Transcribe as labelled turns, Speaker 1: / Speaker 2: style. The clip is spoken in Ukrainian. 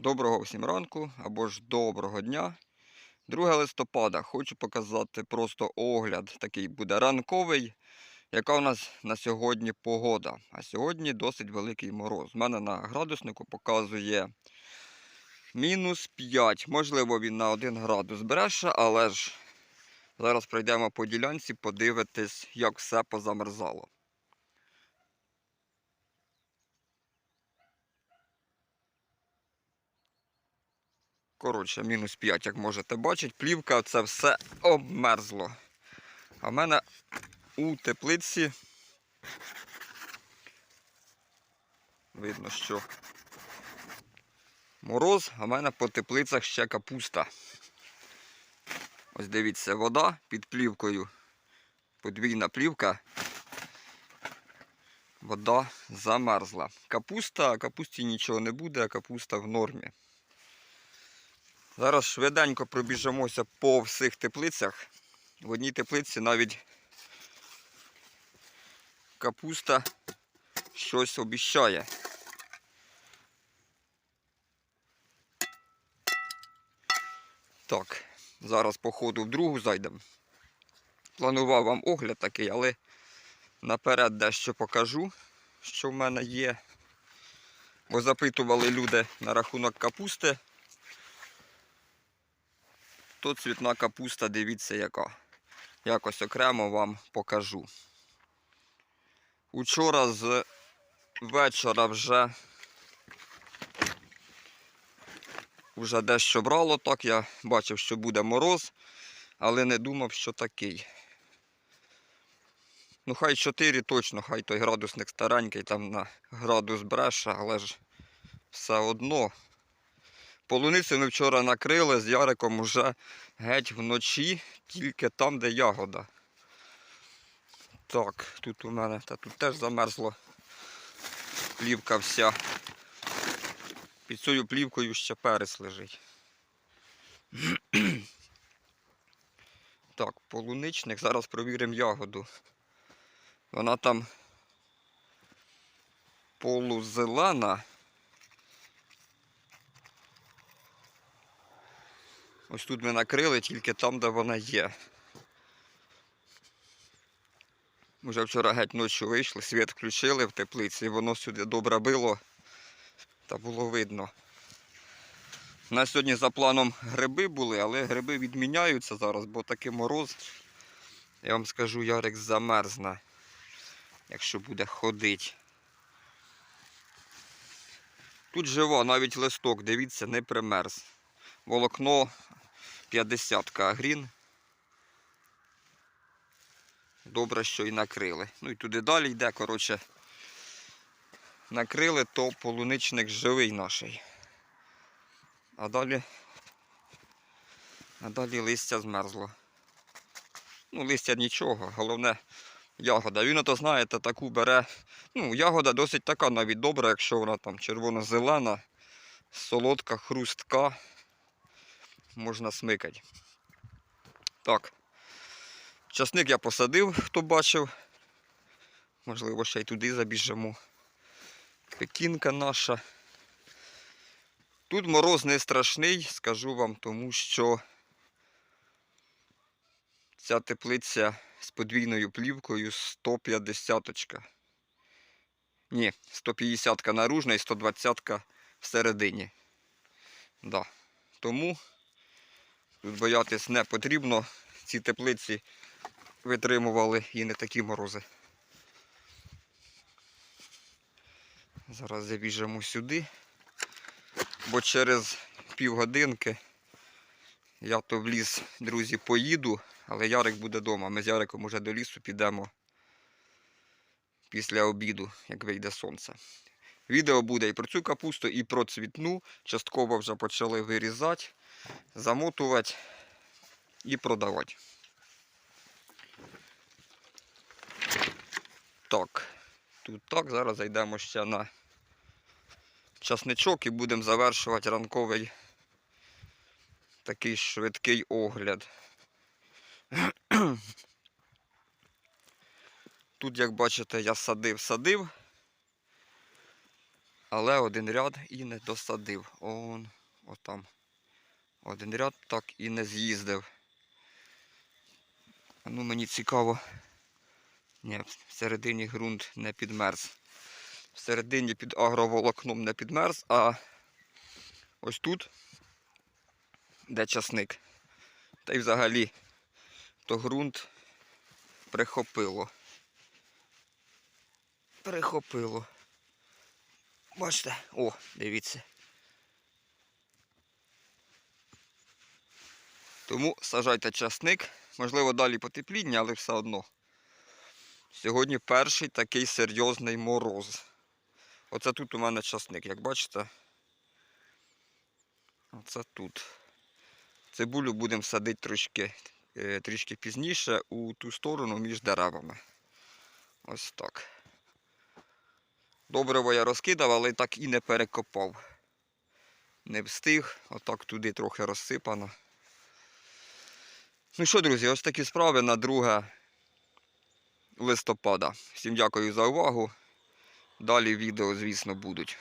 Speaker 1: Доброго всім ранку або ж доброго дня. 2 листопада. Хочу показати просто огляд. Такий буде ранковий. Яка у нас на сьогодні погода? А сьогодні досить великий мороз. У мене на градуснику показує мінус 5. Можливо, він на 1 градус бреше, але ж зараз пройдемо по ділянці, подивитись, як все позамерзало. Коротше, мінус 5, як можете бачити, плівка це все обмерзло. А в мене у теплиці видно, що мороз, а в мене по теплицях ще капуста. Ось дивіться, вода під плівкою. Подвійна плівка. Вода замерзла. Капуста, а капусті нічого не буде, а капуста в нормі. Зараз швиденько пробіжимося по всіх теплицях. В одній теплиці навіть капуста щось обіщає. Так, зараз по ходу в другу зайдемо. Планував вам огляд такий, але наперед дещо покажу, що в мене є. Бо запитували люди на рахунок капусти то цвітна капуста, дивіться яка. Якось окремо вам покажу. Учора з вечора вже вже дещо брало так. Я бачив, що буде мороз, але не думав, що такий. Ну, хай 4 точно, хай той градусник старенький, там на градус бреше, але ж все одно. Полуницю ми вчора накрили з Яриком уже геть вночі, тільки там, де ягода. Так, тут у мене, та тут теж замерзло плівка вся. Під цією плівкою ще перець лежить. Так, полуничник, зараз провіримо ягоду. Вона там полузелена. Ось тут ми накрили тільки там, де вона є. Уже вчора геть ночі вийшли, світ включили в теплиці, і воно сюди добре било, та було видно. У нас сьогодні за планом гриби були, але гриби відміняються зараз, бо такий мороз. Я вам скажу, Ярик замерзне, якщо буде ходити. Тут жива, навіть листок, дивіться, не примерз. Волокно 50 агрін. Добре, що і накрили. Ну і туди далі йде, коротше, накрили, то полуничник живий наший. А далі, а далі листя змерзло. Ну, листя нічого, головне ягода. Він ото, знаєте, таку бере. Ну, ягода досить така навіть добра, якщо вона там червоно-зелена, солодка, хрустка можна смикати. Так. Часник я посадив, хто бачив. Можливо, ще й туди забіжемо. Пекінка наша. Тут мороз не страшний, скажу вам, тому що ця теплиця з подвійною плівкою 150 -очка. Ні, 150 наружна і 120 всередині. Да. Тому Тут боятись не потрібно. Ці теплиці витримували і не такі морози. Зараз забіжемо сюди, бо через півгодинки я то в ліс, друзі, поїду, але Ярик буде вдома. Ми з Яриком уже до лісу підемо після обіду, як вийде сонце. Відео буде і про цю капусту, і про цвітну. Частково вже почали вирізати замотувати і продавати. Так, тут так, зараз зайдемо ще на часничок і будемо завершувати ранковий такий швидкий огляд. Тут, як бачите, я садив-садив. Але один ряд і не досадив. Он, отам. Один ряд так і не з'їздив. Ну, мені цікаво. Ні, всередині ґрунт не підмерз. Всередині під агроволокном не підмерз, а ось тут, де часник. Та й взагалі то ґрунт прихопило. Прихопило. Бачите? О, дивіться. Тому сажайте часник. Можливо, далі потепління, але все одно. Сьогодні перший такий серйозний мороз. Оце тут у мене часник, як бачите. Оце тут. Цибулю будемо садити трішки, е, трішки пізніше у ту сторону між деревами. Ось так. Добриво я розкидав, але так і не перекопав. Не встиг, отак туди трохи розсипано. Ну що, друзі, ось такі справи на 2 листопада. Всім дякую за увагу. Далі відео, звісно, будуть.